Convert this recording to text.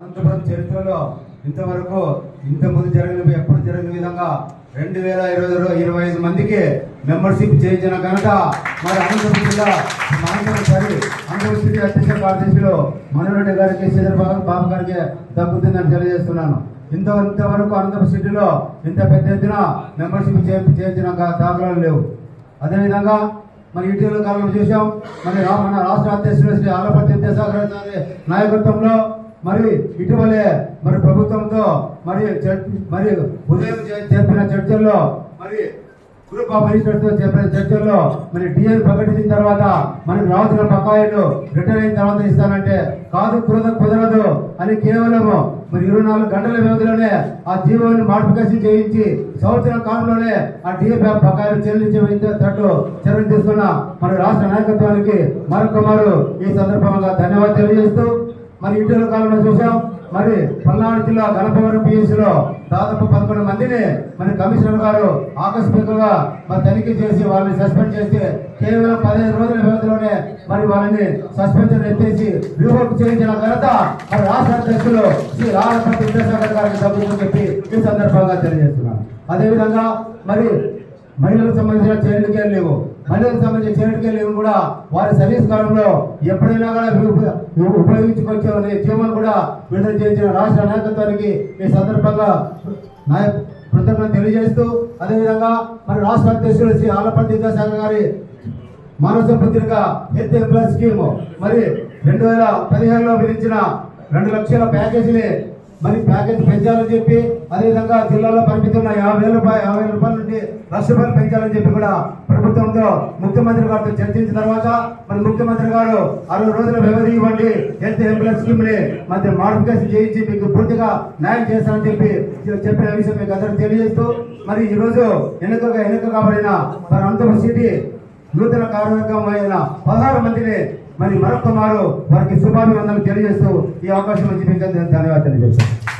అనంతపురం చరిత్రలో ఇంతవరకు ఇంత ముందు జరిగిన ఎప్పుడు జరిగిన విధంగా రెండు వేల ఇరవై ఇరవై ఐదు మందికి మెంబర్షిప్ చేయించిన కనుక మరి అనంతపురం జిల్లా అనంతపురం సరి. అనంతపురం సిటీ అధ్యక్ష కార్యదర్శిలో మనోరెడ్డి గారికి శ్రీధర్ బాబు గారికి దక్కుతుందని తెలియజేస్తున్నాను. ఇంత ఇంతవరకు అనంతపురం సిటీలో ఇంత పెద్ద ఎత్తున మెంబర్షిప్ చేయించిన దాఖలాలు లేవు. అదేవిధంగా మన ఇటీవల కాలంలో చూసాం మరి మన రాష్ట్ర అధ్యక్షుడు శ్రీ ఆలపతి విద్యాసాగర్ గారి నాయకత్వంలో మరి ఇటీవలే మరి ప్రభుత్వంతో మరి మరి ఉదయం చే- జరిపిన చర్చల్లో మరి గ్రూప్ ఆఫ్ మినిస్టర్స్తో చెప్పిన చర్చల్లో మరి డిఎల్ ప్రకటించిన తర్వాత మనకు రావాల్సిన బకాయిలు రిటర్న్ అయిన తర్వాత ఇస్తానంటే కాదు కుదరదు కుదరదు అని కేవలము మరి ఇరవై నాలుగు గంటల వ్యవధిలోనే ఆ జీవోని మాడిఫికేషన్ చేయించి సంవత్సరం కాలంలోనే ఆ డిఎఫ్ బకాయిలు చెల్లించేటట్టు చర్యలు తీసుకున్న మన రాష్ట్ర నాయకత్వానికి మరొక ఈ సందర్భంగా ధన్యవాదాలు తెలియజేస్తూ మరి ఇటీవల కాలంలో చూసాం. మరి పల్నాడు జిల్లా గణపవరం పిఎస్లో దాదాపు పదకొండు మందిని మరి కమిషనర్ గారు ఆకస్మికంగా మరి తనిఖీ చేసి వాళ్ళని సస్పెండ్ చేస్తే కేవలం పదిహేను రోజుల వ్యవధిలోనే మరి వాళ్ళని సస్పెన్షన్ ఎత్తేసి రివోక్ చేయించిన ఘనత మరి రాష్ట్ర అధ్యక్షులు శ్రీ రాజపతి విద్యాసాగర్ గారికి దక్కుతుందని చెప్పి ఈ సందర్భంగా తెలియజేస్తున్నాను. అదేవిధంగా మరి మహిళలకు సంబంధించిన చైల్డ్ లేవు. మహిళలకు సంబంధించిన చైల్డ్ లేవు కూడా వారి సర్వీస్ కాలంలో ఎప్పుడైనా కూడా ఉపయోగించుకోవచ్చు ఉప- ఉపయోగించుకొచ్చే కూడా విడుదల చేసిన రాష్ట్ర నాయకత్వానికి ఈ సందర్భంగా నాయ కృతజ్ఞత తెలియజేస్తూ అదేవిధంగా మరి రాష్ట్ర అధ్యక్షుడు శ్రీ ఆలపల్లి విద్యాసాగర్ గారి మానస పత్రిక హెల్త్ ఎంప్లాయ్ స్కీమ్. మరి రెండు వేల పదిహేనులో విధించిన రెండు లక్షల ప్యాకేజీని మరి ప్యాకేజ్ పెంచాలని చెప్పి అదేవిధంగా జిల్లాలో పంపిస్తున్న యాభై వేల రూపాయలు యాభై వేల రూపాయల నుండి పెంచాలని చెప్పి కూడా ప్రభుత్వంతో ముఖ్యమంత్రి గారితో చర్చించిన తర్వాత మరి ముఖ్యమంత్రి గారు అరవై రోజుల వ్యవధి ఇవ్వండి. హెల్త్ ఎంప్లాయ్ స్కీమ్ని మరి మాడిఫికేషన్ చేయించి మీకు పూర్తిగా న్యాయం చేస్తానని చెప్పి చెప్పిన విషయం మీకు అందరికీ తెలియజేస్తూ మరి ఈ రోజు ఎన్నికగా ఎన్నిక కాబడిన మరి అనంతపురం సిటీ నూతన కార్యవర్గం అయిన పదహారు మందిని మరి మరొక మారు వారికి శుభాభివందనలు తెలియజేస్తూ ఈ అవకాశం నుంచి మీకు ధన్యవాదాలు తెలియజేస్తాను.